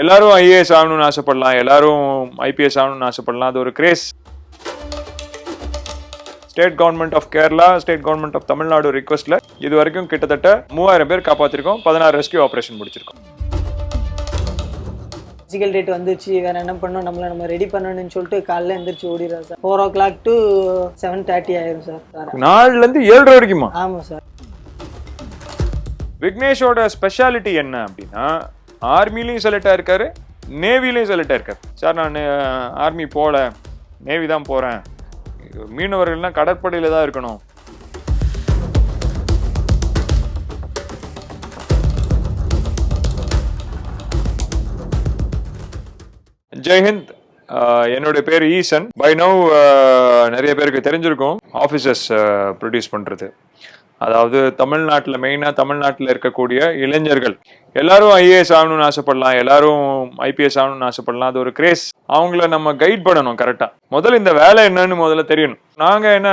எல்லாரும் ஐஏஎஸ் ஆகணும்னு ஆசைப்படலாம் எல்லாரும் ஐபிஎஸ் ஆகணும்னு ஆசைப்படலாம். அது ஒரு grace state government of Kerala state government of Tamil Nadu ரிக்வஸ்ட்ல இது வரைக்கும் கிட்டத்தட்ட மூவாயிரம் பேர் காப்பாத்திருக்கோம் பதினாறு ரெஸ்கியூ ஆபரேஷன் முடிச்சிருக்கோம். பிசிக்கல் டேட் வந்துச்சு வேற என்ன பண்ணோம் நம்மளை நம்ம ரெடி பண்ணணும்னு சொல்லிட்டு காலைல எந்திரிச்சு ஓடிடுறோம் sir. Four o'clock to seven thirty ஆயிரும் சார். நாலுல இருந்து ஏழரை வரைக்குமா? ஆமாம் சார். விக்னேஷோட ஸ்பெஷாலிட்டி என்ன அப்படின்னா ஆர்மிலையும் செலக்ட் ஆயிருக்காரு நேவிலையும் செலக்ட் ஆயிருக்காரு சார் நான் ஆர்மி போகல நேவி தான் போகிறேன் மீனவர்கள்லாம் கடற்படையில் தான் இருக்கணும். ஜெய்ஹிந்த் என்னுடைய பேர் ஈசன். பை நவ் நிறைய பேருக்கு தெரிஞ்சிருக்கும் ஆஃபீஸர்ஸ் ப்ரொடியூஸ் பண்ணுறது அதாவது தமிழ்நாட்டில் மெயினாக தமிழ்நாட்டில் இருக்கக்கூடிய இளைஞர்கள். எல்லாரும் ஐஏஎஸ் ஆகணும்னு ஆசைப்படலாம் எல்லாரும் ஐபிஎஸ் ஆகணும்னு ஆசைப்படலாம். அது ஒரு கிரேஸ் அவங்கள நம்ம கைட் பண்ணணும் கரெக்டாக முதல்ல இந்த வேலை என்னன்னு முதல்ல தெரியணும். நாங்கள் என்ன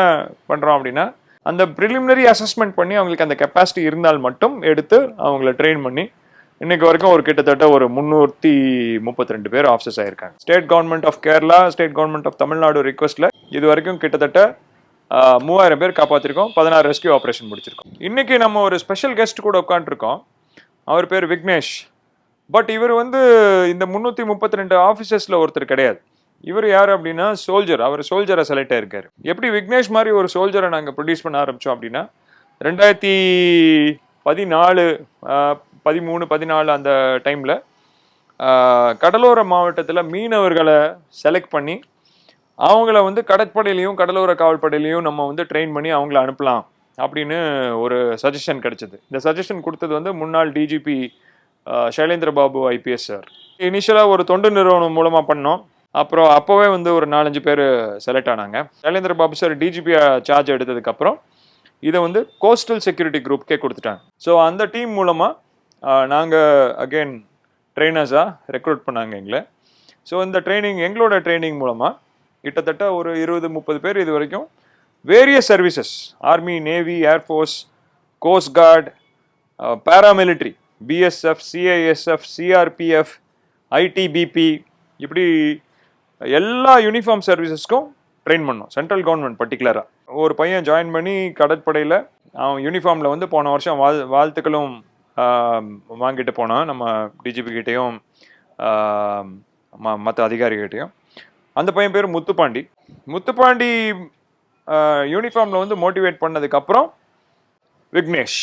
பண்ணுறோம் அப்படின்னா அந்த ப்ரிலிமினரி அசஸ்மெண்ட் பண்ணி அவங்களுக்கு அந்த கெப்பாசிட்டி இருந்தால் மட்டும் எடுத்து அவங்கள ட்ரெயின் பண்ணி இன்னைக்கு வரைக்கும் ஒரு கிட்டத்தட்ட ஒரு முந்நூற்றி முப்பத்தி ரெண்டு பேர் ஆஃபீஸர்ஸ் ஆயிருக்காங்க. State government of Kerala state government of Tamil Nadu ரிக்வஸ்ட்ல இது வரைக்கும் கிட்டத்தட்ட மூவாயிரம் பேர் காப்பாத்திருக்கோம். பதினாறு ரெஸ்கியூ ஆப்ரேஷன் முடிச்சிருக்கோம். இன்னைக்கு நம்ம ஒரு ஸ்பெஷல் கெஸ்ட் கூட உட்காந்துருக்கோம் அவர் பேர் விக்னேஷ். பட் இவர் வந்து இந்த முந்நூற்றி முப்பத்தி ரெண்டு ஆஃபீஸர்ஸில் ஒருத்தர் கிடையாது. இவர் யார் அப்படின்னா சோல்ஜர் அவர் சோல்ஜரை செலக்ட் ஆயிருக்காரு. எப்படி விக்னேஷ் மாதிரி ஒரு சோல்ஜரை நாங்கள் ப்ரொடியூஸ் பண்ண ஆரம்பித்தோம் அப்படின்னா ரெண்டாயிரத்தி பதினாலு பதிமூணு பதினாலு அந்த டைமில் கடலோர மாவட்டத்தில் மீனவர்களை செலக்ட் பண்ணி அவங்கள வந்து கடற்படையிலையும் கடலோர காவல்படையிலையும் நம்ம வந்து ட்ரெயின் பண்ணி அவங்கள அனுப்பலாம் அப்படின்னு ஒரு சஜஷன் கிடைச்சது. இந்த சஜஷன் கொடுத்தது வந்து முன்னாள் DGP Sylendra Babu IPS sir இனிஷியலாக ஒரு தொண்டு நிறுவனம் மூலமாக பண்ணோம். அப்புறம் அப்போவே வந்து ஒரு நாலஞ்சு பேர் செலக்ட் ஆனாங்க. சைலேந்திர பாபு சார் டிஜிபியாக சார்ஜ் எடுத்ததுக்கப்புறம் இதை வந்து கோஸ்டல் செக்யூரிட்டி குரூப்கே கொடுத்துட்டாங்க. ஸோ அந்த டீம் மூலமாக நாங்கள் அகெயின் ட்ரெயினர்ஸாக ரெக்ரூட் பண்ணாங்க எங்களை. ஸோ இந்த ட்ரைனிங் எங்களோட ட்ரைனிங் மூலமாக கிட்டத்தட்ட ஒரு இருபது முப்பது பேர் இது வரைக்கும் various services army navy air force coast guard paramilitary BSF CISF CRPF ITBP இப்படி எல்லா யூனிஃபார்ம் சர்வீசஸ்க்கும் ட்ரெயின் பண்ணோம் சென்ட்ரல் கவர்மெண்ட் பர்டிகுலராக ஒரு பையன் ஜாயின் பண்ணி கடற்படையில் அவன் யூனிஃபார்மில் வந்து போன வருஷம் வாழ் வாழ்த்துக்களும் வாங்கிட்டு போனான் நம்ம டிஜிபி கிட்டேயும் மற்ற அதிகாரிகிட்டேயும் அந்த பையன் பேர் முத்துப்பாண்டி. முத்துப்பாண்டி யூனிஃபார்மில் வந்து மோட்டிவேட் பண்ணதுக்கப்புறம் விக்னேஷ்.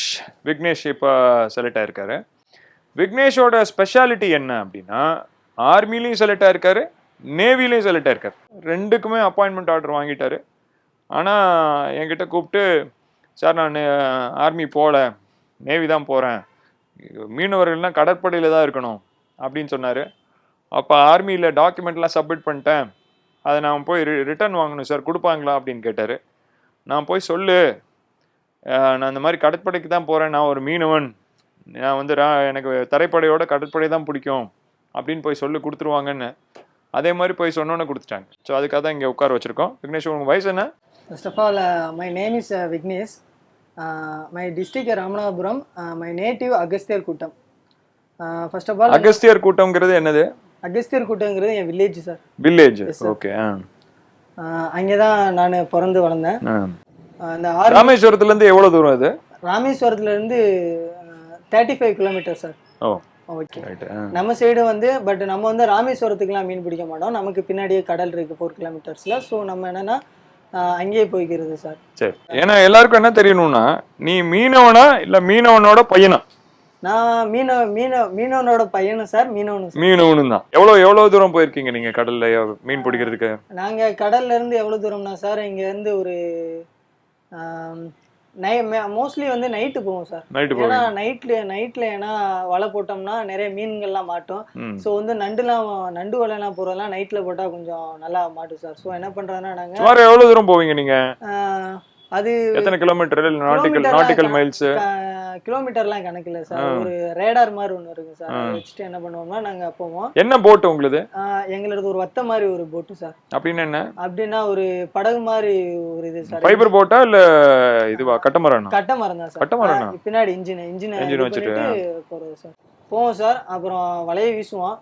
விக்னேஷ் இப்போ செலக்ட் ஆயிருக்காரு. விக்னேஷோட ஸ்பெஷாலிட்டி என்ன அப்படின்னா ஆர்மிலையும் செலக்ட் ஆயிருக்காரு நேவிலையும் செலக்ட் ஆயிருக்காரு. ரெண்டுக்குமே அப்பாயின்மெண்ட் ஆர்டர் வாங்கிட்டாரு. ஆனால் என்கிட்ட கூப்பிட்டு சார் நான் ஆர்மி போகல நேவி தான் போகிறேன் மீனவர்கள்லாம் கடற்படையில் தான் இருக்கணும். அப்படின்னு சொன்னார். அப்போ ஆர்மியில் டாக்குமெண்ட்லாம் சப்மிட் பண்ணிட்டேன். அதை நான் போய் ரிட்டர்ன் வாங்கணும் சார் கொடுப்பாங்களா அப்படின்னு கேட்டார். நான் போய் சொல்லு. நான் இந்த மாதிரி கடற்படைக்கு தான் போகிறேன் நான் ஒரு மீனவன். நான் வந்து எனக்கு தரைப்படையோட கடற்படை தான் பிடிக்கும். அப்படின்னு போய் சொல்லி கொடுத்துருவாங்கன்னு. அதே மாதிரி போய் சொன்னோன்னே கொடுத்துட்டாங்க. ஸோ அதுக்காக தான் இங்கே உட்கார வச்சிருக்கோம். விக்னேஷ் உங்கள் வயசு என்ன? First of all my name is Vignesh my district Ramanathapuram my native Agasthiyar Koottam first of all Agasthiyar கூட்டம்ங்கிறது என்னது? அகஸ்தியர் கூட்டங்கிறது என் வில்லேஜ் சார் வில்லேஜ். ஓகே அங்கே தான் நான் பிறந்து வளர்ந்தேன். ஆர் ராமேஸ்வரத்துலேருந்து எவ்வளோ தூரம் இது? ராமேஸ்வரத்துலேருந்து thirty five kilometre sir okay நம்ம சைடு வந்து பட் நம்ம வந்து ராமேஸ்வரத்துக்குலாம் மீன் பிடிக்க மாட்டோம். நமக்கு பின்னாடியே கடல் இருக்குது ஃபோர் கிலோமீட்டர்ஸில் ஸோ நம்ம என்னென்னா அங்கேயே போய்க்கிறது சார் சரி. ஏன்னா எல்லாருக்கும் என்ன தெரியணும்னா நீ மீனவனா இல்லை மீனவனோட பையனா? நான் மீன மீன மீனவனோட பையனும் சார் மீனவனும் மீனவனும் தான். எவ்வளோ எவ்வளோ தூரம் போயிருக்கீங்க நீங்கள் கடலில் மீன் பிடிக்கிறதுக்கு? நாங்கள் கடல்ல இருந்து எவ்வளோ தூரம்னா சார் இங்கேருந்து ஒரு நை மோஸ்ட்லி வந்து நைட்டு போவோம் சார். நைட்டு ஏன்னா நைட்ல நைட்ல ஏன்னா வலை போட்டோம்னா நிறைய மீன்கள்லாம் மாட்டும். ஸோ வந்து நண்டுலாம் நண்டு வலைலாம் போகிறதெல்லாம் நைட்டில் போட்டால் கொஞ்சம் நல்லா மாட்டும் சார். ஸோ என்ன பண்ணுறதுனா நாங்கள் எவ்வளோ தூரம் போவீங்க நீங்கள் அது எத்தனை கிலோமீட்டர் நாட்டிக்கல் நாட்டிக்கல் மைல்ஸ் கிலோமீட்டர்லாம் கணக்கு இல்லை சார். ஒரு ரேடார் மாதிரி ஒன்று இருக்கு சார். வச்சுட்டு என்ன பண்ணுவோம்னா நாங்கள் போவோம். என்ன போட்டு உங்களுது? எங்களது ஒரு வத்த மாதிரி ஒரு போட்டு சார் அப்படின்னு என்ன? அப்படின்னா ஒரு படகு மாதிரி ஒரு இது சார் ஃபைபர் போட்டா இல்ல இதுவா? கட்டமரானா கட்ட மரம் தான் சார் கட்டமரம்னா? ஆ, பின்னாடி இன்ஜின் இன்ஜின் Engine வச்சுட்டு, போறது சார் போவோம் சார் அப்புறம் வலையை வீசுவோம்.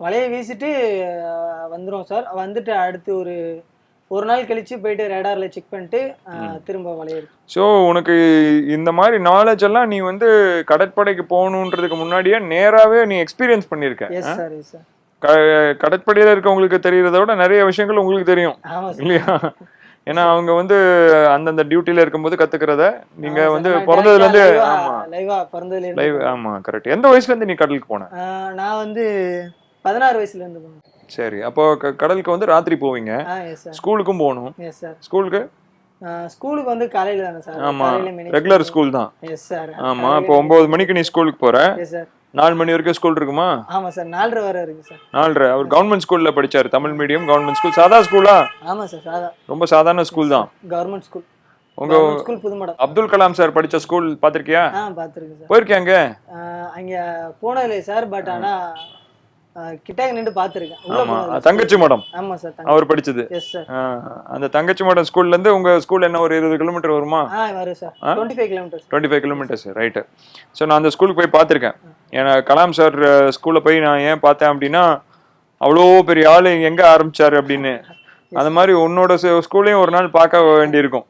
வலையை வீசிட்டு அஹ், வந்துருவோம் சார் வந்துட்டு அடுத்து ஒரு ஒரு நாள் கழிச்சு போயிட்டு ரேடார்ல செக் பண்ணிட்டு திரும்ப எடுப்போம். ஸோ உனக்கு இந்த மாதிரி நாலேஜ் எல்லாம் நீ வந்து கடற்படைக்கு போகணுன்றதுக்கு முன்னாடியே நேராவே நீ எக்ஸ்பீரியன்ஸ் பண்ணியிருக்க எஸ் சார் எஸ் சார் கடற்படையில இருக்கவங்களுக்கு தெரியறத விட நிறைய விஷயங்கள் உங்களுக்கு தெரியும் இல்லையா? ஏன்னா அவங்க வந்து அந்தந்த டியூட்டில இருக்கும்போது கத்துக்கிறத நீங்க வந்து பிறந்ததுல இருந்து ஆமா. ஆ பிறந்ததுல லைவ் ஆமா கரெக்ட் எந்த வயசுல இருந்து நீ கடலுக்கு போன? நான் வந்து பதினாறு வயசுல இருந்து போனேன். சரி. அப்போ கடலுக்கு வந்து ராத்திரி போவீங்க. ஸ்கூலுக்கும் போகணும். ஸ்கூலுக்கு? ஸ்கூலுக்கு வந்து காலையில தானே சார் ஆமா. Regular school. தான். எஸ் சார் ஆமா. இப்போ ஒன்பது மணிக்கு நீ ஸ்கூலுக்கு போற? எஸ் சார் நாலு மணி வரைக்கும் ஸ்கூல் இருக்குமா? ஆமா சார் நாலரை வரை இருக்கு சார் நாலரை. அவர் கவர்மெண்ட் ஸ்கூல்ல படிச்சாரு. Tamil medium government school. சாதா ஸ்கூலா? ஆமா சார் சாதா. ரொம்ப சாதாரண ஸ்கூல் தான். Government school. உங்க ஸ்கூல் புதுமடம் அப்துல் கலாம் சார் படிச்ச ஸ்கூல் பாத்திருக்கியா? சார் போயிருக்கியாங்க ஆஹ் அங்க? போனதில்லை சார் பட் ஆனா கிட்ட நின்று. தங்கச்சி மடம். ஆமா சார் தங்க அவர் படிச்சது. எஸ் சார் ஆ, அந்த தங்கச்சி மடம் ஸ்கூல்ல இருந்து உங்க ஸ்கூல் என்ன ஒரு இருபது கிலோமீட்டர் வருமா? ஆ வரும் sir. Twenty five kilometres twenty five kilometres right so நான் அந்த ஸ்கூலுக்கு போய் பார்த்துருக்கேன். ஏன்னா கலாம் சார் ஸ்கூலில் போய் நான் ஏன் பார்த்தேன் அப்படின்னா அவ்வளோ பெரிய ஆள் எங்கே ஆரம்பிச்சாரு அப்படின்னு. அந்த மாதிரி உன்னோட ஸ்கூலையும் ஒரு நாள் பார்க்க வேண்டியிருக்கும்.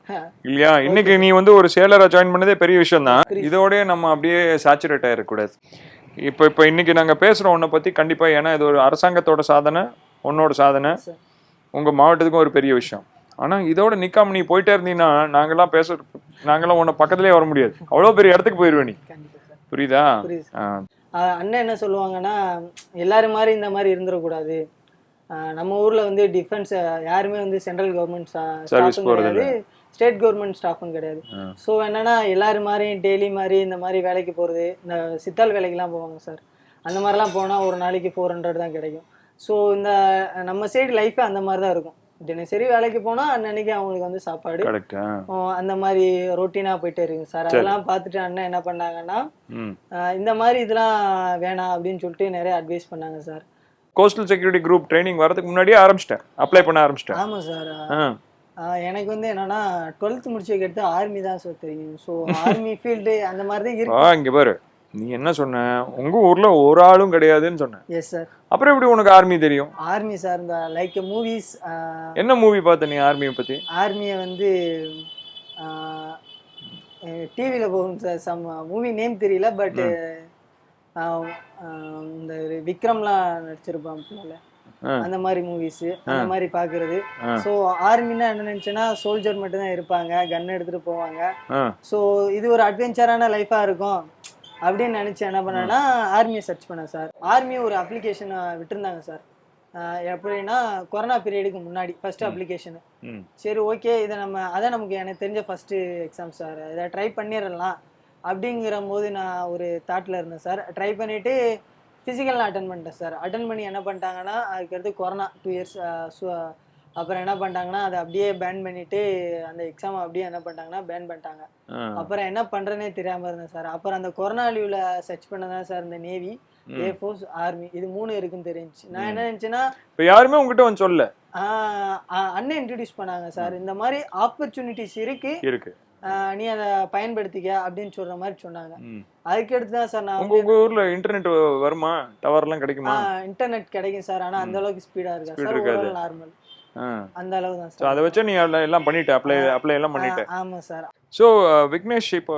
இல்லையா? இன்னைக்கு நீ வந்து ஒரு சேலரா ஜாயின் பண்ணதே பெரிய விஷயம் தான் இதோடய நம்ம அப்படியே சேச்சுரேட் ஆயிடக்கூடாது இப்போ இப்போ இன்னைக்கு நாங்கள் பேசுகிறோம் உன்னை பற்றி கண்டிப்பாக ஏன்னா இது ஒரு அரசாங்கத்தோட சாதனை உன்னோட சாதனை. உங்கள் மாவட்டத்துக்கும் ஒரு பெரிய விஷயம். ஆனால் இதோட நிக்காம நீ போயிட்டே இருந்தீங்கன்னா நாங்கெல்லாம் பேச நாங்கெல்லாம் உன்னை பக்கத்துலேயே வர முடியாது. அவ்வளோ பெரிய இடத்துக்கு போயிடுவே நீ. புரியுதா? அண்ணன் என்ன சொல்லுவாங்கன்னா எல்லாரும் மாதிரி இந்த மாதிரி இருந்துடக்கூடாது நம்ம ஊர்ல வந்து டிஃபென்ஸ் யாருமே வந்து சென்ட்ரல் கவர்மெண்ட் போறது கிடையாது. ஸ்டேட் கவர்மெண்ட் ஸ்டாஃபும் கிடையாது. ஸோ என்னன்னா எல்லாரும் மாதிரியும் டெய்லி மாதிரி இந்த மாதிரி வேலைக்கு போகிறது இந்த சித்தாள் வேலைக்கெல்லாம் போவாங்க சார். அந்த மாதிரிலாம் போனால் ஒரு நாளைக்கு ஃபோர் ஹண்ட்ரட் தான் கிடைக்கும். ஸோ இந்த நம்ம சைடு லைஃபே அந்த மாதிரி தான் இருக்கும். தினசரி வேலைக்கு போனால் அன்னன்னைக்கு அவங்களுக்கு வந்து சாப்பாடு. அந்த மாதிரி ரொட்டீனாக போயிட்டே இருக்குங்க சார். அதெல்லாம் பார்த்துட்டு அண்ணன் என்ன பண்ணாங்கன்னா இந்த மாதிரி இதெல்லாம் வேணாம் அப்படின்னு சொல்லிட்டு நிறைய அட்வைஸ் பண்ணாங்க sir. Coastal security group training வரதுக்கு முன்னாடியே ஆரம்பிச்சிட்டேன். அப்ளை பண்ண ஆரம்பிச்சிட்டேன். ஆமாம் சார். எனக்கு வந்து என்னன்னா டுவெல்த் முடிச்சதுக்கு அடுத்து ஆர்மி தான் சார் தெரியும். ஸோ ஆர்மி ஃபீல்டு அந்த மாதிரி தான் இருக்கு இங்க பாரு. நீ என்ன சொன்ன? உங்க ஊர்ல ஒரு ஆளும் கிடையாதுன்னு சொன்ன. எஸ் சார் அப்புறம் எப்படி உனக்கு ஆர்மி தெரியும்? ஆர்மி சார் இந்த லைக் மூவிஸ் என்ன மூவி பார்த்த நீ ஆர்மியை பத்தி? ஆர்மியை வந்து டிவியில் போகும் சார் சம் மூவி நேம் தெரியல பட் இந்த விக்ரம்லாம் நடிச்சிருப்பான் ஆ. அந்த மாதிரி மூவிஸ் அந்த மாதிரி பாக்குறது. ஸோ ஆர்மின்னா என்ன நினைச்சேன்னா சோல்ஜர் மட்டும் தான் இருப்பாங்க கன் எடுத்துட்டு போவாங்க. ஸோ இது ஒரு அட்வென்ச்சரான லைஃபா இருக்கும். அப்படின்னு நினைச்சு என்ன பண்ணேன்னா ஆர்மியை சர்ச் பண்ணேன் சார் ஆர்மி ஒரு அப்ளிகேஷன் விட்டுருந்தாங்க சார் எப்படின்னா கொரோனா பீரியடுக்கு முன்னாடி ஃபர்ஸ்ட் அப்ளிகேஷன் சரி ஓகே இதை நம்ம அதான் நமக்கு எனக்கு தெரிஞ்ச ஃபர்ஸ்ட் எக்ஸாம் சார் இதை ட்ரை பண்ணிடலாம். அப்படிங்கிற போது நான் ஒரு தாட்டில் இருந்தேன் சார் ட்ரை பண்ணிட்டு ஃபிசிக்கல் அட்டன் பண்ணிட்டேன் சார் அட்டன் பண்ணி என்ன பண்ணிட்டாங்கன்னா அதுக்கடுத்து கொரோனா டூ இயர்ஸ் அப்புறம் என்ன பண்ணிட்டாங்கன்னா அதை அப்படியே பேன் பண்ணிட்டு அந்த எக்ஸாம் அப்படியே என்ன பண்ணிட்டாங்கன்னா பேன் பண்ணிட்டாங்க. அப்புறம் என்ன பண்றேனே தெரியாம இருந்தேன் சார் அப்புறம் அந்த கொரோனா லீவ்ல சர்ச் பண்ணதான் சார் இந்த நேவி ஏர்ஃபோர்ஸ் ஆர்மி இது மூணு இருக்குன்னு தெரிஞ்சுச்சு. நான் என்ன நினைச்சேன்னா இப்ப யாருமே உங்ககிட்ட வந்து சொல்ல அண்ணன் இன்ட்ரடியூஸ் பண்ணாங்க சார் இந்த மாதிரி ஆப்பர்ச்சுனிட்டிஸ் இருக்கு. இருக்கு. நீ அதை பயன்படுத்திக்க அப்படின்னு சொல்ற மாதிரி சொன்னாங்க. ம். அதுக்கு அடுத்து தான் சார் நான் உங்க ஊர்ல இன்டர்நெட் வருமா? டவர் எல்லாம் கிடைக்குமா இன்டர்நெட் கிடைக்கும் சார். ஆனா அந்த அளவுக்கு ஸ்பீடா இருக்கா சார் நார்மல். அந்த அளவு தான் சார். அதை வச்சு நீ எல்லாம் பண்ணிட்ட அப்ளை அப்ளை எல்லாம் பண்ணிட்ட. ஆமா சார். ஸோ விக்னேஷ் இப்போ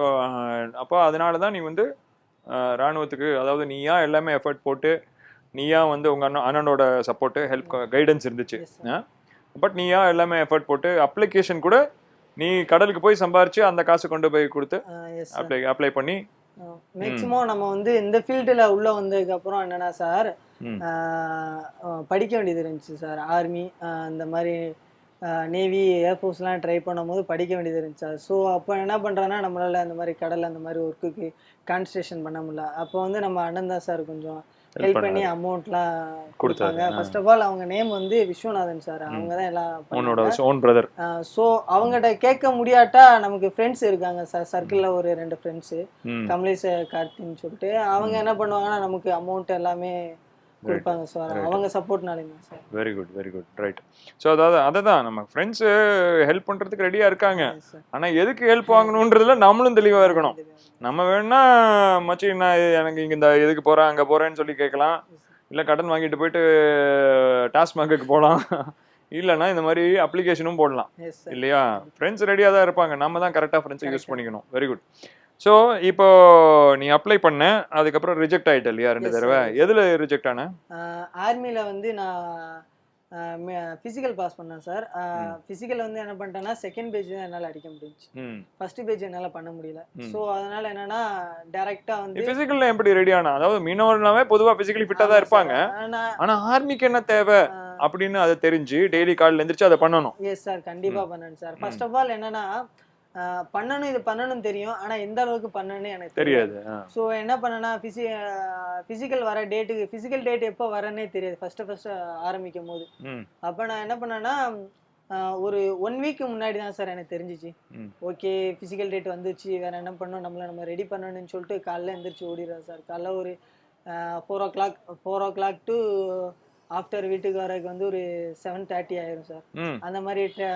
அப்போ அதனால தான் நீ வந்து ராணுவத்துக்கு அதாவது நீயா எல்லாமே எஃபர்ட் போட்டு நீயா வந்து உங்க அண்ணன் அண்ணனோட சப்போர்ட்டு ஹெல்ப் கைடன்ஸ் இருந்துச்சு. பட் நீயா எல்லாமே எஃபர்ட் போட்டு அப்ளிகேஷன் கூட நீ கடலுக்கு போய் சம்பாரிச்சு அந்த காசு கொண்டு போய் கொடுத்து அப்ளை அப்ளை பண்ணி மேக்சிமம் நம்ம வந்து இந்த ஃபீல்டுல உள்ள வந்ததுக்கு அப்புறம் என்னன்னா சார். படிக்க வேண்டியது இருந்துச்சு சார் ஆர்மி இந்த மாதிரி நேவி ஏர்ஃபோர்ஸ்லாம் ட்ரை பண்ணும்போது படிக்க வேண்டியது இருந்துச்சு. சார் ஸோ அப்போ என்ன பண்ணுறேன்னா நம்மளால அந்த மாதிரி கடல் அந்த மாதிரி ஒர்க்குக்கு கான்சன்ட்ரேஷன் பண்ண முடியல. அப்போ வந்து நம்ம அண்ணன் தான் சார் கொஞ்சம் ஹெல்ப் பண்ணி அமௌண்ட்லாம் கொடுத்தாங்க. ஃபர்ஸ்ட் ஆஃப் ஆல் அவங்க நேம் வந்து விஸ்வநாதன் சார் அவங்க தான் எல்லாம். ஓன் பிரதர் ஸோ அவங்ககிட்ட கேட்க முடியாட்டா நமக்கு ஃப்ரெண்ட்ஸ் இருக்காங்க சார் சர்க்கிளில் ஒரு ரெண்டு ஃப்ரெண்ட்ஸு கமலேஷ் கார்த்தின்னு சொல்லிட்டு. அவங்க என்ன பண்ணுவாங்கன்னா நமக்கு அமௌண்ட் எல்லாமே கொடுப்பாங்க. சார். அவங்க சப்போர்ட்னாலே sir very good very good right so அதாவது அதை தான் நம்ம ஃப்ரெண்ட்ஸு ஹெல்ப் பண்ணுறதுக்கு ரெடியாக இருக்காங்க. ஆனால் எதுக்கு ஹெல்ப் வாங்கணுன்றதுல நம்மளும் தெளிவாக இருக்கணும். நம்ம வேணா மச்சி நான் எனக்கு இங்கே இந்த இதுக்கு போகிறேன் அங்கே போகிறேன்னு சொல்லி கேட்கலாம். இல்லை கடன் வாங்கிட்டு போயிட்டு டாஸ்மாகுக்கு போகலாம் இல்லைன்னா இந்த மாதிரி அப்ளிகேஷனும் போடலாம். இல்லையா? ஃப்ரெண்ட்ஸ் ரெடியாக தான் இருப்பாங்க. நம்ம தான் கரெக்டாக ஃப்ரெண்ட்ஸை யூஸ். பண்ணிக்கணும். வெரி குட் ஸோ இப்போ நீ அப்ளை பண்ண அதுக்கப்புறம் ரிஜெக்ட் ஆயிட்ட இல்லையா ரெண்டு. தடவை? எதில் ரிஜெக்ட் ஆன? ஆர்மியில் வந்து நான் ஃபிசிக்கல் பாஸ் பண்ணேன் சார் ஃபிசிக்கல் வந்து என்ன பண்ணிட்டேன்னா செகண்ட் பேஜ் தான் என்னால் அடிக்க முடிஞ்சுச்சு. ம். ஃபர்ஸ்ட் பேஜ் என்னால் பண்ண முடியல. ஸோ அதனால என்னன்னா டைரக்டா வந்து ஃபிசிக்கல்ல எப்படி ரெடி ஆனா? அதாவது மீனவர்னாவே பொதுவா பிசிக்கலி ஃபிட்டா தான் இருப்பாங்க. நான் ஆனா ஆர்மிக்கு என்ன தேவை? அப்படின்னு அதை தெரிஞ்சு டெய்லி காலைல எந்திரிச்சு அதை பண்ணணும். எஸ் சார் கண்டிப்பா பண்ணேன் சார் ஃபர்ஸ்ட் ஆஃப் ஆல் என்னன்னா பண்ணணும் இது பண்ணணும் தெரியும். ஆனா எந்த அளவுக்கு பண்ணணும்னு எனக்கு தெரியாது. ஸோ என்ன பண்ணேன்னா ஃபிசி ஃபிசிக்கல் வர டேட்டுக்கு ஃபிசிக்கல் டேட் எப்போ வரேன்னே தெரியாது. ஃபர்ஸ்ட் ஃபர்ஸ்ட் ஆரம்பிக்கும் போது. அப்போ நான் என்ன பண்ணேன்னா ஒரு ஒன் வீக் முன்னாடி தான் சார் எனக்கு தெரிஞ்சிச்சு. ஓகே ஃபிசிக்கல் டேட் வந்துச்சு. வேற என்ன பண்ணணும்? நம்மளை நம்ம ரெடி பண்ணணும்னு சொல்லிட்டு காலைல எந்திரிச்சு ஓடிடுறோம் சார். காலைல ஒரு four o'clock four o'clock to after வீட்டுக்கு வரதுக்கு வந்து ஒரு செவன் தேர்ட்டி ஆயிரும் சார். அந்த மாதிரி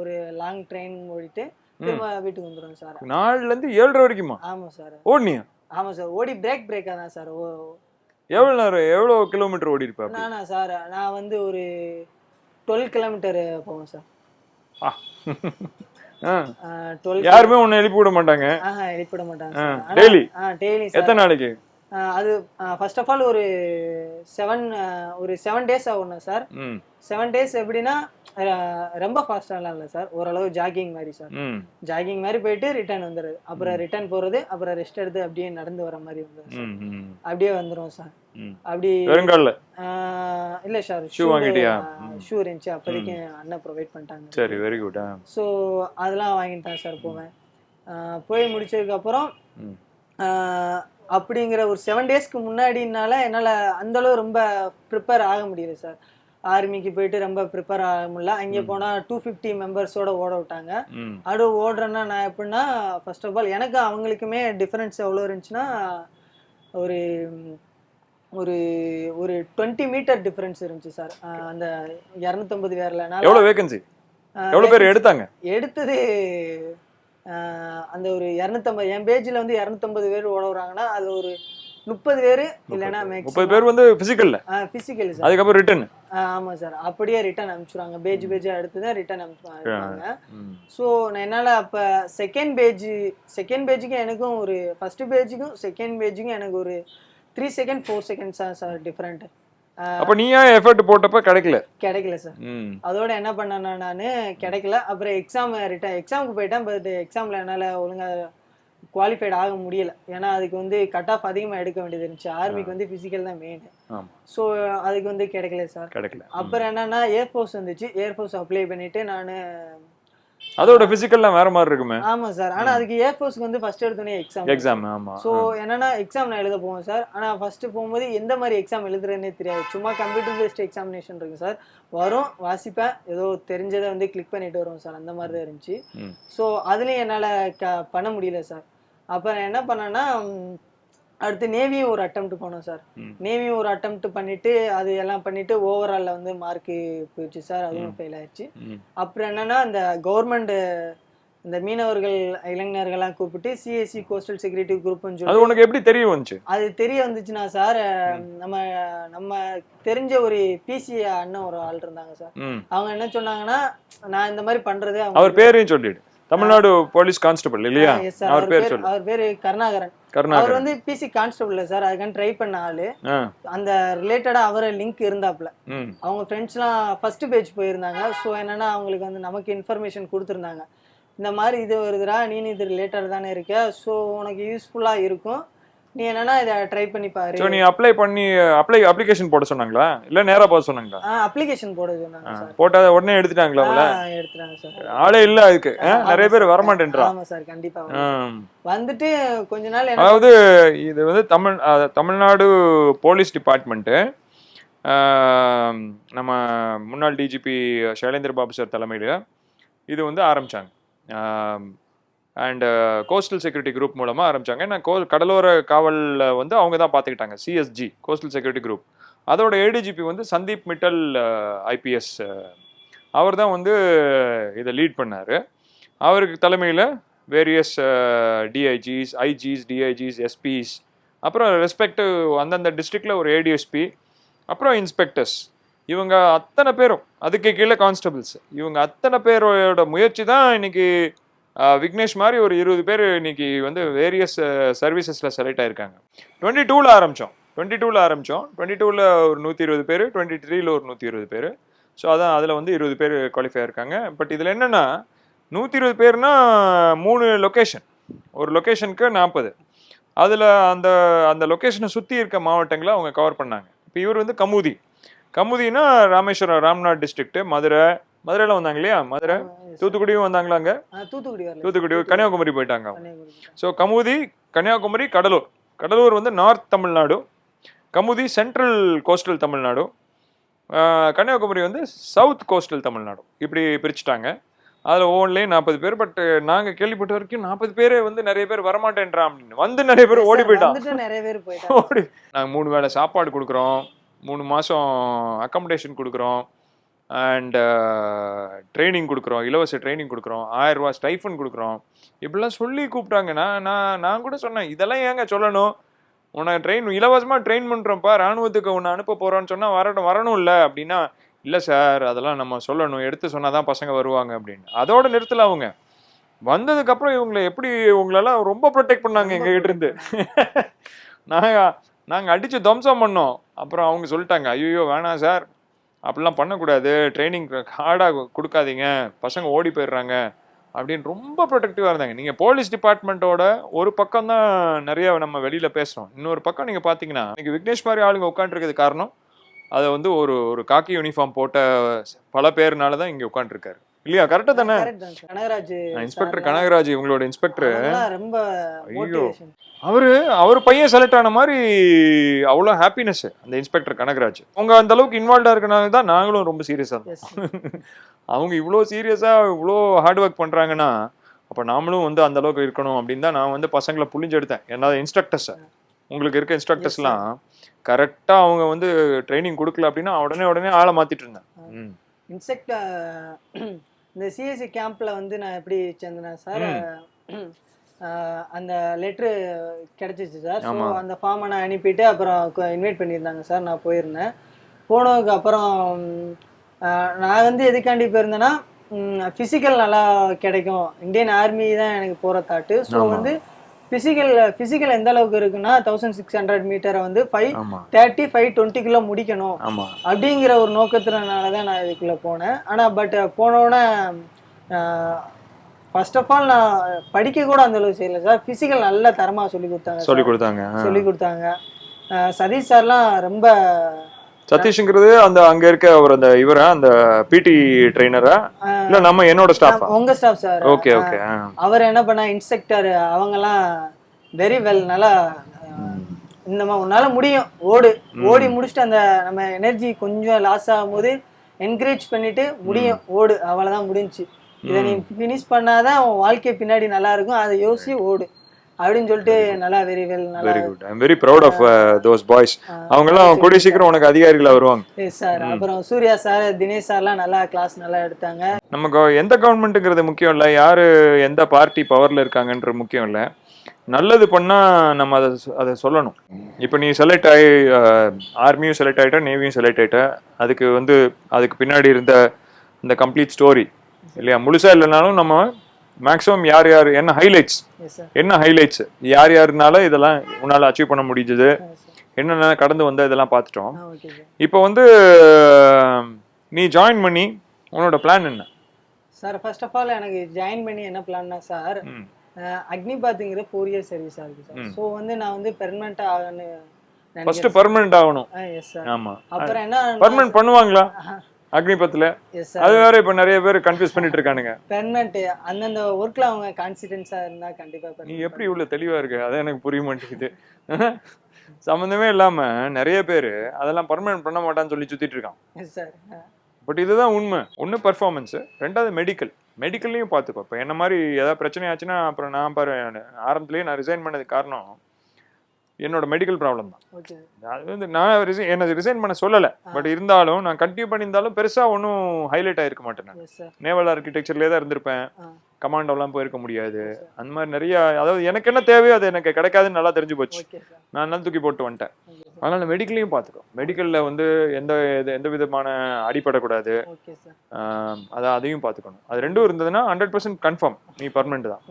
ஒரு லாங் ட்ரெயின் ஓடிட்டு திரும்ப வீட்டுக்கு வந்துடும் சார். நாலுல இருந்து ஏழரை வரைக்குமா? ஆமாம் சார். ஓடுனியா? ஆமாம் சார். ஓடி பிரேக் பிரேக்காக தான் சார். ஓ எவ்வளவு நேரம் எவ்வளவு கிலோமீட்டர் ஓடி இருப்ப அப்படி? நானா சார் நான் வந்து ஒரு டுவெல் கிலோமீட்டர் போவேன் சார். யாருமே உன்னை எழுப்பி விட மாட்டாங்க. ஆஹா எழுப்பிட மாட்டாங்க டெய்லி சார். எத்தனை நாளைக்கு? அது ஃபர்ஸ்ட் ஆஃப் ஆல் ஒரு செவன் ஒரு செவன் டேஸ் ஆகணும் சார் செவன் டேஸ் எப்படின்னா ரொம்ப ஃபாஸ்டாலாம் இல்லை சார் ஓரளவு ஜாகிங் மாதிரி சார் ஜாகிங் மாதிரி போயிட்டு ரிட்டர்ன் வந்துடுது அப்புறம் ரிட்டர்ன் போகிறது அப்புறம் ரெஸ்ட் எடுத்து அப்படியே நடந்து வர மாதிரி வந்துடும் சார் அப்படியே வந்துடும் சார் அப்படி வெறுங்கால்ல இல்ல சார் Shoe வாங்கிட்டியா? ஷூ இருந்துச்சு. அப்போதைக்கு அண்ணன் ப்ரொவைட் பண்ணிட்டாங்க. சரி வெரி குட் ஸோ அதெல்லாம் வாங்கிட்டு தான் சார் போவேன். போய் முடிச்சதுக்கப்புறம் ம். அப்படிங்கிற ஒரு செவன் டேஸ்க்கு முன்னாடினால என்னால் அந்தளவு ரொம்ப ப்ரிப்பேர் ஆக முடியல சார் ஆர்மிக்கு போயிட்டு ரொம்ப ப்ரிப்பேர் ஆக முடியல. அங்கே போனால் டூ ஃபிஃப்டி மெம்பர்ஸோட ஓட விட்டாங்க. அது ஓடுறேன்னா நான் எப்படின்னா ஃபர்ஸ்ட் ஆஃப் ஆல் எனக்கு அவங்களுக்குமே டிஃப்ரென்ஸ் எவ்வளோ இருந்துச்சுன்னா ஒரு ஒரு ஒரு டுவெண்ட்டி மீட்டர் டிஃப்ரென்ஸ் இருந்துச்சு சார் அந்த இரநூத்தம்பது பேர்ல எவ்வளவு வேகன்சி எவ்வளவு பேர் எடுத்தாங்க? எடுத்தது அந்த ஒரு இரநூத்தம்பது என் பேஜில் வந்து இரநூத்தம்பது பேர் ஓட வராங்கன்னா அது ஒரு முப்பது பேர் இல்லைன்னா முப்பது பேர். வந்து பிசிக்கல்ல ஃபிசிக்கல் சார். அதுக்கப்புறம் ரிட்டர்ன் ஆமாம் சார். அப்படியே ரிட்டர்ன் அனுப்பிச்சுடுவாங்க. பேஜ் பேஜாக எடுத்து தான் ரிட்டர்ன் அனுப்பிச்சுவாங்க ஸோ நான் என்னால் அப்போ செகண்ட் பேஜ் செகண்ட் பேஜுக்கும் எனக்கும் ஒரு ஃபர்ஸ்ட் பேஜுக்கும் செகண்ட் பேஜுக்கும் எனக்கு ஒரு த்ரீ செகண்ட் ஃபோர் செகண்ட்ஸ் தான் சார் டிஃப்ரெண்ட் அப்ப நீயா எஃபர்ட் போட்டப்ப கிடைக்கல. கிடைக்கல சார் அதோட என்ன பண்ணேன்னா நான் கிடைக்கல. அப்புறம் எக்ஸாம் ரிட்டன் எக்ஸாமுக்கு போயிட்டேன் பட் எக்ஸாமில் என்னால் ஒழுங்காக குவாலிஃபைட் ஆக முடியல. ஏன்னா அதுக்கு வந்து கட் ஆஃப் அதிகமாக எடுக்க வேண்டியது இருந்துச்சு. ஆர்மிக்கு வந்து ஃபிசிக்கல் தான் மெயின் ஸோ அதுக்கு வந்து கிடைக்கல சார் கிடைக்கல. அப்புறம் என்னன்னா ஏர்ஃபோர்ஸ் வந்துச்சு. ஏர்ஃபோர்ஸ் அப்ளை பண்ணிட்டு நான் அதோட பிசிக்கல்லாம் வேற மாதிரி இருக்குமே. ஆமா சார். ஆனா அதுக்கு ஏர்ஃபோர்ஸ்க்கு வந்து ஃபர்ஸ்ட் எடுத்தோடனே எக்ஸாம் எக்ஸாம் ஆமா ஸோ என்னன்னா எக்ஸாம் நான் எழுத போவேன் சார். ஆனால் ஃபர்ஸ்ட் போகும்போது எந்த மாதிரி எக்ஸாம் எழுதுறேன்னே தெரியாது. சும்மா கம்ப்யூட்டர் பேஸ்ட் எக்ஸாமினேஷன் இருக்கு சார். வரும் வாசிப்பேன். ஏதோ தெரிஞ்சதை வந்து கிளிக் பண்ணிட்டு வருவோம் சார். அந்த மாதிரி தான் இருந்துச்சு. ஸோ அதுலேயும் என்னால் பண்ண முடியல சார். அப்புறம் என்ன பண்ணேன்னா அடுத்து நேவியும் ஒரு அட்டம்ப்ட் போனோம் சார். நேவியும் ஒரு அட்டம்ப்ட் பண்ணிட்டு அது எல்லாம் பண்ணிட்டு ஓவராலில் வந்து மார்க்கு போயிடுச்சு சார். அதுவும் ஃபெயில் ஆயிடுச்சு. அப்புறம் என்னன்னா இந்த கவர்மெண்ட் இந்த மீனவர்கள் இளைஞர்கள்லாம் கூப்பிட்டு சிஎஸ்சி கோஸ்டல் செக்யூரிட்டி குரூப்னு சொல்லி அது உனக்கு எப்படி தெரிய வந்துச்சு? அது தெரிய வந்துச்சுன்னா சார் நம்ம நம்ம தெரிஞ்ச ஒரு பிசி அண்ணன் ஒரு ஆள் இருந்தாங்க சார். அவங்க என்ன சொன்னாங்கன்னா நான் இந்த மாதிரி பண்றது அவர் பேரையும் சொல்லிடு. தமிழ்நாடு போலீஸ் கான்ஸ்டபிள் இல்லையா. அவர் பேர் அவர் பேரு கருணாகரன். அவர் வந்து பிசி கான்ஸ்டபிள் சார் அதுக்கான ட்ரை பண்ண ஆளு. அந்த ரிலேட்டடா அவர் லிங்க் இருந்தாப்ல. அவங்க ஃப்ரெண்ட்ஸ்லாம் ஃபர்ஸ்ட் பேஜ் போயிருந்தாங்க. ஸோ என்னன்னா அவங்களுக்கு வந்து நமக்கு இன்ஃபர்மேஷன் கொடுத்துருந்தாங்க. இந்த மாதிரி இது வருதுடா நீ இது ரிலேட்டட் தானே இருக்க? ஸோ உனக்கு யூஸ்ஃபுல்லாக இருக்கும். நீ என்னன்னா இதை ட்ரை பண்ணி பாரு. ஸோ நீ அப்ளை பண்ணி அப்ளை அப்ளிகேஷன் போட சொன்னாங்களா? இல்ல நேரா போக சொன்னாங்களா? அப்ளிகேஷன் போட சொன்னாங்க ஆ, சார். போட்டா உடனே எடுத்துட்டாங்களா அவங்கள எடுத்துட்டாங்க சார். ஆளே இல்ல அதுக்கு. நிறைய பேர் வரமாட்டேன்றா. ஆமா சார் கண்டிப்பா. வந்துட்டு கொஞ்ச நாள் அதாவது இது வந்து தமிழ் தமிழ்நாடு போலீஸ் டிபார்ட்மெண்ட்டு நம்ம முன்னாள் டிஜிபி சைலேந்திர பாபு சார் தலைமையில் இது வந்து ஆரம்பிச்சாங்க. அண்ட் கோஸ்டல் செக்யூரிட்டி குரூப் மூலமாக ஆரம்பிச்சாங்க. ஏன்னா கோ கடலோர காவலில் வந்து அவங்க தான் பார்த்துக்கிட்டாங்க சிஎஸ்ஜி கோஸ்டல் செக்யூரிட்டி குரூப் அதோட ஏடிஜிபி வந்து சந்தீப் மிட்டல் ஐபிஎஸ் அவர் தான் வந்து இதை லீட் பண்ணார். அவருக்கு தலைமையில் வேரியஸ் டிஐஜிஸ் ஐஜிஸ் டிஐஜிஸ் எஸ்பிஸ் அப்புறம் ரெஸ்பெக்டிவ் அந்தந்த டிஸ்ட்ரிக்டில் ஒரு ஏடிஎஸ்பி அப்புறம் இன்ஸ்பெக்டர்ஸ் இவங்க அத்தனை பேரும் அதுக்கு கீழே கான்ஸ்டபிள்ஸ் இவங்க அத்தனை பேரோட முயற்சி தான் இன்னைக்கு விக்னேஷ் மாதிரி ஒரு இருபது பேர் இன்னைக்கு வந்து வேரியஸ் சர்வீசஸில் செலக்ட் ஆயிருக்காங்க. டுவெண்ட்டி டூவில் ஆரம்பித்தோம் டுவெண்ட்டி டூவில் ஆரம்பித்தோம் டுவெண்ட்டி டூவில் ஒரு நூற்றி இருபது பேர். டுவெண்ட்டி த்ரீல ஒரு நூற்றி இருபது பேர். ஸோ அதான் அதில் வந்து இருபது பேர் குவாலிஃபை ஆயிருக்காங்க. பட் இதில் என்னென்னா நூற்றி இருபது பேர்னா மூணு லொக்கேஷன் ஒரு லொக்கேஷனுக்கு நாற்பது அதில் அந்த அந்த லொக்கேஷனை சுற்றி இருக்க மாவட்டங்களை அவங்க கவர் பண்ணாங்க. இப்போ இவர் வந்து கமுதி. கமுதினா ராமேஸ்வரம் ராம்நாத் டிஸ்ட்ரிக்ட்டு மதுரை. மதுரையில் வந்தாங்க இல்லையா? மதுரை. தூத்துக்குடியும் வந்தாங்களா அங்கே தூத்துக்குடி தூத்துக்குடி கன்னியாகுமரி போயிட்டாங்க. ஸோ கமுதி கன்னியாகுமரி கடலூர். கடலூர் வந்து north Tamil Nadu. Kamuthi central coastal Tamil Nadu. Kanyakumari வந்து சவுத் கோஸ்டல் தமிழ்நாடு. இப்படி பிரிச்சுட்டாங்க. அதில் ஒவ்வொன்றிலையும் நாற்பது பேர் பட் நாங்கள் கேள்விப்பட்ட வரைக்கும் நாற்பது பேர் வந்து நிறைய பேர் வரமாட்டேன்றான் அப்படின்னு. வந்து நிறைய பேர் ஓடி போயிட்டான். நிறைய பேர் ஓடி. நாங்கள் மூணு வேளை சாப்பாடு கொடுக்குறோம். மூணு மாதம் அக்கமடேஷன் கொடுக்குறோம். அண்ட் ட்ரைனிங் கொடுக்குறோம் இலவச ட்ரைனிங் கொடுக்குறோம் ஆயிரம் ரூபா ஸ்டைஃபன் கொடுக்குறோம். இப்படிலாம் சொல்லி கூப்பிட்டாங்க நான் நான் நான் கூட சொன்னேன் இதெல்லாம் ஏங்க சொல்லணும்? உன்னை ட்ரெயின் இலவசமாக ட்ரெயின் பண்ணுறோம்ப்பா ராணுவத்துக்கு உன்னை அனுப்ப போகிறோன்னு சொன்னால் வரட்டும் வரணும் இல்லை அப்படின்னா இல்லை சார் அதெல்லாம் நம்ம சொல்லணும் எடுத்து சொன்னால் தான் பசங்க வருவாங்க. அப்படின்னு. அதோட நிறுத்தல அவங்க வந்ததுக்கப்புறம் இவங்களை எப்படி உங்களெல்லாம் ரொம்ப ப்ரொடெக்ட் பண்ணாங்க எங்ககிட்ட இருந்து? நாங்கள் நாங்கள் அடித்து துவம்சம் பண்ணோம். அப்புறம் அவங்க சொல்லிட்டாங்க ஐயோ வேணாம் சார் அப்படிலாம் பண்ணக்கூடாது. ட்ரைனிங் ஹார்டாக கொடுக்காதீங்க. பசங்க ஓடி போயிடுறாங்க. அப்படின்னு ரொம்ப ப்ரொடெக்டிவாக இருந்தாங்க. நீங்கள் போலீஸ் டிபார்ட்மெண்ட்டோட ஒரு பக்கம் தான் நிறைய நம்ம வெளியில் பேசுகிறோம் இன்னொரு பக்கம் நீங்கள் பார்த்தீங்கன்னா இன்னைக்கு விக்னேஷ் மாதிரி ஆளுங்க உட்காந்துருக்கிறது காரணம் அதை வந்து ஒரு ஒரு காக்கி யூனிஃபார்ம் போட்ட பல பேர்னால தான் இங்கே உட்காந்துருக்காரு இல்லையா? கரெக்டாக தானே. கனகராஜ் இன்ஸ்பெக்டர் கனகராஜ் இவங்களோட இன்ஸ்பெக்டர். ரொம்ப ஐயோ. அவரு அவர் பையன் செலக்ட் ஆன மாதிரி அவ்வளோ ஹாப்பினஸ் அந்த இன்ஸ்பெக்டர் கனகராஜ். அவங்க அந்த அளவுக்கு இன்வால்வ்டா இருக்கனால தான் நாங்களும் ரொம்ப சீரியஸா இருந்தோம். அவங்க இவ்வளோ சீரியஸா இவ்வளோ ஹார்ட் ஒர்க் பண்றாங்கன்னா அப்போ நாமளும் வந்து அந்த அளவுக்கு இருக்கணும் அப்படின்னு தான் நான் வந்து பசங்களை புளிஞ்செடுத்தேன் ஏன்னா இன்ஸ்ட்ரக்டர்ஸ் உங்களுக்கு இருக்க இன்ஸ்ட்ரக்டர்ஸ்லாம் கரெக்டா அவங்க வந்து ட்ரைனிங் கொடுக்கல அப்படின்னா உடனே உடனே ஆளை மாத்திட்டு இருந்தேன் ம். இந்த சிஎஸ்சி கேம்ப்ல வந்து நான் எப்படி சேர்ந்தேன்னா சார் அந்த லெட்ரு கிடைச்சிச்சு சார். ஸோ. அந்த ஃபார்மை நான் அனுப்பிட்டு அப்புறம் இன்வைட் பண்ணியிருந்தாங்க சார். நான் போயிருந்தேன். போனதுக்கு அப்புறம் நான் வந்து எதுக்காண்டி போயிருந்தேன்னா ஃபிசிக்கல் நல்லா கிடைக்கும். இந்தியன் ஆர்மி தான் எனக்கு போகிற தாட்டு. ஸோ. வந்து ஃபிசிக்கல் ஃபிசிக்கல் எந்த அளவுக்கு இருக்குன்னா தௌசண்ட் சிக்ஸ் ஹண்ட்ரட் மீட்டரை வந்து ஃபைவ் தேர்ட்டி ஃபைவ் டுவெண்ட்டிக்குள்ளே முடிக்கணும் ஆமா. அப்படிங்கிற ஒரு நோக்கத்தினால தான் நான் இதுக்குள்ள போனேன். ஆனால் பட் போனோடனே ஃபர்ஸ்ட் ஆஃப் ஆல் நான் படிக்க கூட அந்த அளவுக்கு செய்யல சார். ஃபிசிக்கல் நல்ல தரமாக சொல்லி கொடுத்தாங்க சொல்லி. கொடுத்தாங்க. சொல்லி கொடுத்தாங்க. சதீஷ் சார்லாம் ரொம்ப சதீஷ்ங்கிறது அந்த அங்க இருக்க அவர் அந்த இவரா அந்த பிடி ட்ரைனரா இல்ல நம்ம என்னோட ஸ்டாஃபா உங்க ஸ்டாஃப் சார் ஓகே ஓகே அவர் என்ன பண்ண இன்ஸ்ட்ரக்டர் அவங்கெல்லாம் வெரி வெல் நல்லா இந்த மாதிரி உன்னால முடியும். ஓடு. ஓடி முடிச்சுட்டு அந்த நம்ம எனர்ஜி கொஞ்சம் லாஸ் ஆகும்போது என்கரேஜ் பண்ணிட்டு முடியும். ஓடு. அவ்வளவுதான் முடிஞ்சுச்சு. இதை நீ ஃபினிஷ் பண்ணாதான் உன் வாழ்க்கை பின்னாடி நல்லா இருக்கும். அதை யோசிச்சு ஓடு. அப்படின்னு சொல்லிட்டு நல்லா very well very good I'm very proud of those boys அவங்க எல்லாம் கூடிய சீக்கிரம் உனக்கு அதிகாரிகளா வருவாங்க. சார் அப்புறம் சூர்யா சார் தினேஷ் சார்லாம் நல்லா கிளாஸ் நல்லா எடுத்தாங்க. நமக்கு எந்த கவர்மெண்ட்டுங்கிறது முக்கியம் இல்லை. யாரு எந்த பார்ட்டி பவர்ல இருக்காங்கன்ற முக்கியம் இல்லை. நல்லது பண்ணா நம்ம அதை அதை சொல்லணும். இப்போ நீ செலக்ட் ஆகி ஆர்மியும் செலக்ட் ஆகிட்ட நேவியும் செலக்ட் ஆகிட்ட அதுக்கு வந்து அதுக்கு பின்னாடி இருந்த இந்த கம்ப்ளீட் ஸ்டோரி இல்லையா? முழுசா இல்லைனாலும் நம்ம மேக்ஸிமம் யார் யார் என்ன ஹைலைட்ஸ் என்ன ஹைலைட்ஸ் யார் யாருனால இதெல்லாம் உன்னால அச்சீவ் பண்ண முடிஞ்சது? என்னென்ன கடந்து வந்த இதெல்லாம் பார்த்துட்டோம். இப்போ வந்து நீ ஜாயின் பண்ணி உன்னோட பிளான் என்ன? சார் ஃபர்ஸ்ட் ஆஃப் ஆல் எனக்கு ஜாயின் பண்ணி என்ன பிளான்னா சார் ம். அக்னிபாத்துங்கிற ஃபோர் இயர் சர்வீஸாக இருக்கு சார் ஸோ வந்து நான் வந்து பெர்மனண்ட் ஆகணும்னு ஃபர்ஸ்ட் பர்மனெண்ட் ஆகணும். எஸ் சார் ஆமா. அப்புறம் என்ன பர்மனெண்ட் பண்ணுவாங்களா? அக்னிபத்துல. அது வேற இப்ப நிறைய பேர் கன்ஃபியூஸ் பண்ணிட்டு இருக்கானுங்க. பெர்மனண்ட் அந்தந்த ஒர்க்ல அவங்க கான்சிடென்ஸா இருந்தா கண்டிப்பா நீ எப்படி இவ்வளவு தெளிவா இருக்கு? அதான் எனக்கு புரிய மாட்டேங்குது. சம்மந்தமே இல்லாம நிறைய பேர் அதெல்லாம் பர்மனெண்ட் பண்ண மாட்டான்னு சொல்லி சுத்திட்டு இருக்கான். சார் பட் இதுதான் உண்மை. ஒன்று பர்ஃபார்மன்ஸு ரெண்டாவது மெடிக்கல் மெடிக்கல்லையும் பார்த்துக்கோ இப்போ என்ன மாதிரி ஏதாவது பிரச்சனை ஆச்சுன்னா அப்புறம் நான் பாரு ஆரம்பத்துலேயே நான் ரிசைன் பண்ணதுக்கு காரணம் என்னோட மெடிக்கல் ப்ராப்ளம் தான். அது வந்து நான் ரிசைன் என்ன ரிசைன் பண்ண சொல்லலை. பட் இருந்தாலும் நான் கண்டினியூ பண்ணியிருந்தாலும் பெருசாக ஒன்றும் ஹைலைட் ஆயிருக்க மாட்டேன் நான். நேவல் ஆர்கிடெக்சர்லேயே தான் இருந்திருப்பேன். கமாண்டோலாம் போயிருக்க முடியாது. அந்த மாதிரி நிறைய அதாவது எனக்கு என்ன தேவையோ அது எனக்கு கிடைக்காதுன்னு நல்லா தெரிஞ்சு போச்சு. நான் நல்லா தூக்கி போட்டு வந்துட்டேன். அதனால மெடிக்கலையும் பார்த்துக்கோ மெடிக்கலில் வந்து எந்த இது- எந்த விதமான அடிப்படக்கூடாது அதை அதையும் பார்த்துக்கணும். அது ரெண்டும் இருந்ததுன்னா ஹண்ட்ரட் பர்சன்ட் கன்ஃபார்ம் நீ பர்மனெண்ட் தான்.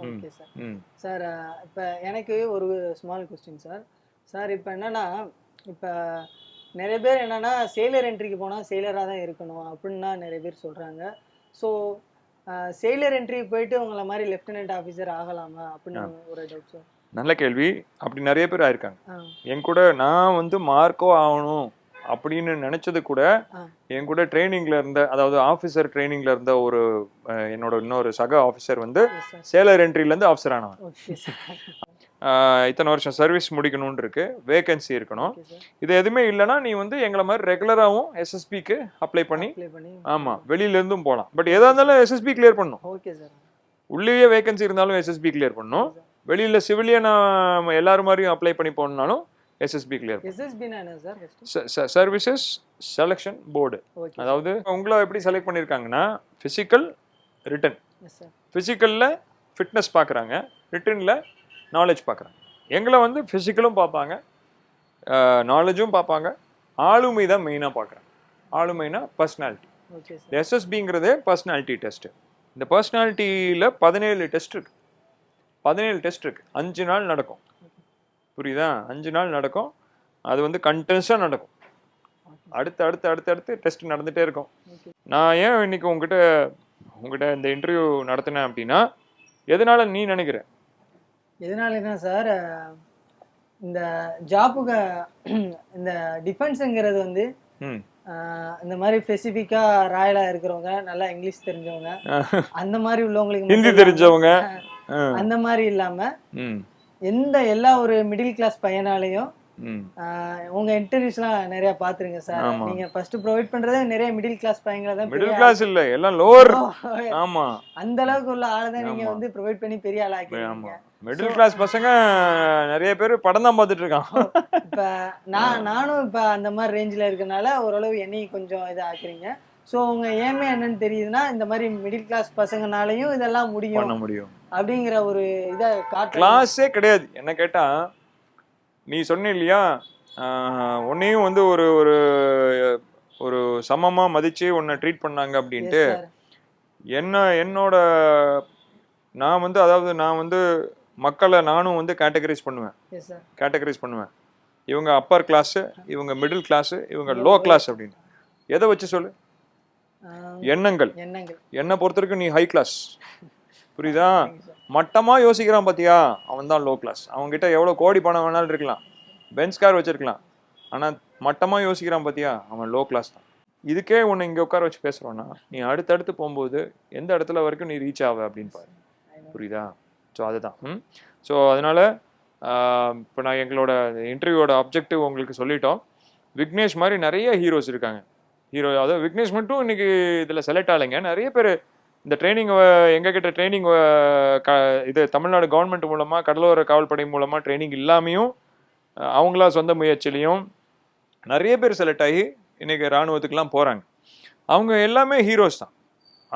சார் இப்போ எனக்கு ஒரு ஸ்மால் கொஸ்டின் சார் சார் இப்போ என்னன்னா இப்போ நிறைய பேர் என்னன்னா சேலர் என்ட்ரிக்கு போனால் சேலராக தான் இருக்கணும் அப்படின்னா நிறைய பேர் சொல்கிறாங்க ஸோ சேலர் என்ட்ரி போயிட்டு உங்களை மாதிரி லெஃப்டினன்ட் ஆஃபீஸர் ஆகலாமா அப்படின்னு ஒரு டவுட் சார் நல்ல கேள்வி. அப்படி நிறைய பேர் ஆயிருக்காங்க. என் கூட நான் வந்து மார்க்கோ ஆகணும் அப்படின்னு நினைச்சது கூட. என் கூட ட்ரைனிங்ல இருந்த அதாவது ஆஃபீஸர் ட்ரைனிங்ல இருந்த ஒரு என்னோட இன்னொரு சக ஆஃபீஸர் வந்து சேலர் என்ட்ரில இருந்து ஆஃபீஸர் ஆனவன். ஆஹ், இத்தனை வருஷம் சர்வீஸ் முடிக்கணும்னு இருக்கு வேகன்சி இருக்கணும் இது எதுவுமே இல்லைன்னா நீ வந்து எங்களை மாதிரி ரெகுலராகவும் எஸ்எஸ்பிக்கு அப்ளை பண்ணி அப்ளை பண்ணி ஆமா வெளியில இருந்தும் போகலாம். பட் எதா இருந்தாலும் எஸ்எஸ்பி கிளியர் சார் உள்ளேயே வேகன்சி இருந்தாலும் எஸ்எஸ்பி கிளியர் பண்ணணும். வெளியில சிவிலியனா எல்லாரும் மாதிரியும் அப்ளை பண்ணி போகணும்னாலும் SSB clear services selection board அதாவது உங்களை எப்படி செலக்ட் பண்ணியிருக்காங்கன்னா ஃபிசிக்கல் ரிட்டன் ஃபிசிக்கலில் ஃபிட்னஸ் பார்க்குறாங்க. ரிட்டனில் நாலேஜ் பார்க்குறாங்க. எங்களை வந்து ஃபிசிக்கலும் பார்ப்பாங்க நாலேஜும் பார்ப்பாங்க ஆளுமை தான் மெயினாக பார்க்குறாங்க. ஆளுமைனா பர்சனாலிட்டி இந்த எஸ்எஸ்பிங்கிறது பர்சனாலிட்டி டெஸ்ட்டு இந்த பர்சனாலிட்டியில் பதினேழு டெஸ்ட் இருக்கு. பதினேழு டெஸ்ட் இருக்கு. அஞ்சு நாள் நடக்கும். புரியுதா? அஞ்சு நாள் நடக்கும். அது வந்து கண்டினியூஸாக நடக்கும். அடுத்து அடுத்து அடுத்து அடுத்து டெஸ்ட் நடந்துகிட்டே இருக்கும். நான் ஏன் இன்னைக்கு உங்ககிட்ட உங்ககிட்ட இந்த இன்டர்வியூ நடத்தினேன் அப்படின்னா எதனால நீ நினைக்கிற? எதனாலனா சார் இந்த ஜாப்புக்கு இந்த டிஃபென்ஸுங்கிறது வந்து இந்த மாதிரி ஸ்பெசிஃபிக்காக ராயலாக இருக்கிறவங்க நல்லா இங்கிலீஷ் தெரிஞ்சவங்க அந்த மாதிரி உள்ளவங்களுக்கு ஹிந்தி தெரிஞ்சவங்க. அந்த மாதிரி இல்லாம எந்த எல்லா ஒரு மிடில் கிளாஸ் பையனாலையும் உங்க இன்டர்வியூஸ்லாம் நிறைய பாத்துருங்க சார். நீங்க ஃபர்ஸ்ட் ப்ரொவைட் பண்றதே நிறைய மிடில் கிளாஸ் பையங்களை தான் மிடில் கிளாஸ் இல்ல எல்லாம் லோவர் ஆமா. அந்த அளவுக்கு உள்ள ஆளை தான் நீங்க. வந்து ப்ரொவைட் பண்ணி பெரிய ஆள் ஆக்கிருக்கீங்க. மிடில் கிளாஸ் பசங்க நிறைய பேர் படம் தான் பார்த்துட்டு இருக்கான் இப்ப நான் நானும் இப்ப அந்த மாதிரி ரேஞ்சில் இருக்கனால ஓரளவு என்னையும் கொஞ்சம் இதை ஆக்குறீங்க. ஸோ உங்க ஏமே என்னன்னு தெரியுதுன்னா இந்த மாதிரி மிடில் கிளாஸ் பசங்கனாலையும் இதெல்லாம் பண்ண முடியும். முடியும் அப்படிங்கிற ஒரு இதை கிளாஸே கிடையாது. என்ன கேட்டா நீ சொன்ன இல்லையா உன்னையும் வந்து ஒரு ஒரு ஒரு சமமா மதிச்சு உன்னை ட்ரீட் பண்ணாங்க அப்படின்ட்டு. என்ன என்னோட நான் வந்து அதாவது நான் வந்து மக்களை நானும் வந்து கேட்டகரைஸ் பண்ணுவேன். கேட்டகரைஸ் பண்ணுவேன். இவங்க அப்பர் கிளாஸு இவங்க மிடில் கிளாஸு இவங்க லோ கிளாஸ் அப்படின்னு. எதை வச்சு சொல்லு? எண்ணங்கள். எண்ணங்கள். என்னை பொறுத்த வரைக்கும் நீ ஹை கிளாஸ் புரியுதா? மட்டமாக யோசிக்கிறான் பார்த்தியா அவன் தான் லோ கிளாஸ் அவங்ககிட்ட எவ்வளோ கோடி பணம் வேணாலும் இருக்கலாம். பென்ஸ் கார் வச்சுருக்கலாம். ஆனால் மட்டமாக யோசிக்கிறான் பார்த்தியா அவன் லோ கிளாஸ் தான். இதுக்கே உன்னை இங்கே உட்கார வச்சு பேசுகிறோன்னா நீ அடுத்தடுத்து போகும்போது எந்த இடத்துல வரைக்கும் நீ ரீச் ஆவ அப்படின்னு பாரு. புரியுதா? ஸோ அதுதான். ம்? ஸோ அதனால் இப்போ நான் எங்களோட இன்டர்வியூவோட அப்ஜெக்டிவ் உங்களுக்கு சொல்லிட்டோம். விக்னேஷ் மாதிரி நிறைய ஹீரோஸ் இருக்காங்க. ஹீரோ அதாவது விக்னேஷ் மட்டும் இன்னைக்கு இதில் செலக்ட் ஆகலைங்க. நிறைய பேர் இந்த ட்ரைனிங் எங்ககிட்ட ட்ரைனிங் க இது தமிழ்நாடு கவர்மெண்ட் மூலமாக கடலோர காவல்படை மூலமாக ட்ரைனிங் இல்லாமையும் அவங்களா சொந்த முயற்சியிலையும் நிறைய பேர் செலக்ட் ஆகி இன்றைக்கி இராணுவத்துக்கெலாம் போகிறாங்க அவங்க எல்லாமே ஹீரோஸ் தான்.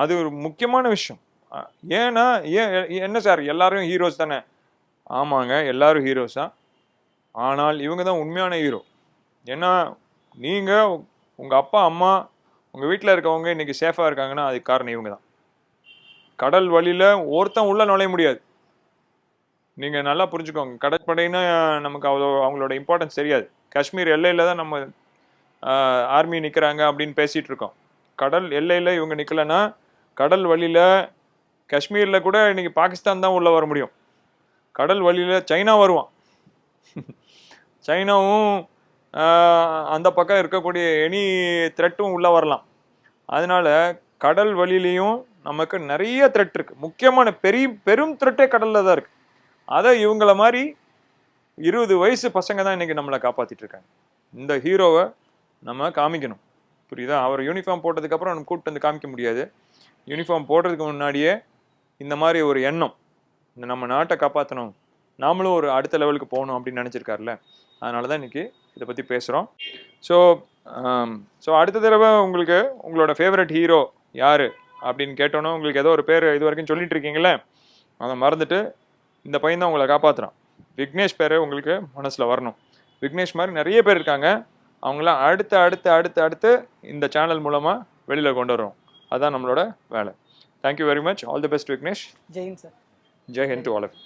அது ஒரு முக்கியமான விஷயம். ஏன்னா ஏன் என்ன சார் எல்லாரும் ஹீரோஸ் தானே? ஆமாங்க எல்லாரும் ஹீரோஸ் தான். ஆனால் இவங்க தான் உண்மையான ஹீரோ ஏன்னா நீங்கள் உங்கள் அப்பா அம்மா உங்கள் வீட்டில் இருக்கவங்க இன்றைக்கி சேஃபாக இருக்காங்கன்னா அதுக்கு காரணம் இவங்க தான். கடல் வழியில் ஒருத்தன் உள்ளே நுழைய முடியாது. நீங்கள் நல்லா புரிஞ்சுக்கோங்க. கடற்படைன்னா நமக்கு அவ்வளோ அவங்களோட இம்பார்ட்டன்ஸ் தெரியாது. காஷ்மீர் எல்லையில் தான் நம்ம ஆர்மி நிற்கிறாங்க அப்படின்னு பேசிகிட்டு இருக்கோம். கடல் எல்லையில் இவங்க நிற்கலன்னா கடல் வழியில் காஷ்மீரில் கூட இன்னைக்கு பாகிஸ்தான் தான் உள்ளே வர முடியும். கடல் வழியில் சைனா வருவான். சைனாவும் அந்த பக்கம் இருக்கக்கூடிய எனி த்ரெட்டும் உள்ளே வரலாம். அதனால் கடல் வழியிலையும் நமக்கு நிறைய த்ரெட் இருக்கு. முக்கியமான பெரிய பெரும் த்ரெட்டே கடல்ல தான் இருக்கு. அதை இவங்கள மாதிரி இருபது வயசு பசங்க தான் இன்னைக்கு நம்மளை காப்பாத்திட்டு இருக்காங்க. இந்த ஹீரோவை நம்ம காமிக்கணும். புரியுதா? அவர் யூனிஃபார்ம் போட்டதுக்கப்புறம் நம்ம கூப்பிட்டு வந்து காமிக்க முடியாது. யூனிஃபார்ம் போடுறதுக்கு முன்னாடியே இந்த மாதிரி ஒரு எண்ணம். இந்த நம்ம நாட்டை காப்பாற்றணும் நாமளும் ஒரு அடுத்த லெவலுக்கு போகணும் அப்படின்னு நினச்சிருக்காருல்ல. அதனால தான் இன்றைக்கி இதை பற்றி பேசுகிறோம் ஸோ ஸோ அடுத்த தடவை உங்களுக்கு உங்களோட ஃபேவரட் ஹீரோ யார்? அப்படின்னு கேட்டோன்னே உங்களுக்கு ஏதோ ஒரு பேர் இது வரைக்கும் சொல்லிட்டு இருக்கீங்களே அதை மறந்துட்டு இந்த பையன் தான் உங்களை காப்பாற்றுறான் விக்னேஷ் பேர் உங்களுக்கு மனசில் வரணும். விக்னேஷ் மாதிரி நிறைய பேர் இருக்காங்க. அவங்களாம் அடுத்து அடுத்து அடுத்து அடுத்து இந்த சேனல் மூலமாக வெளியில் கொண்டு வரோம் அதான் நம்மளோட வேலை. Thank you very much all the best Vignesh. Jain sir. Jai Hind to all of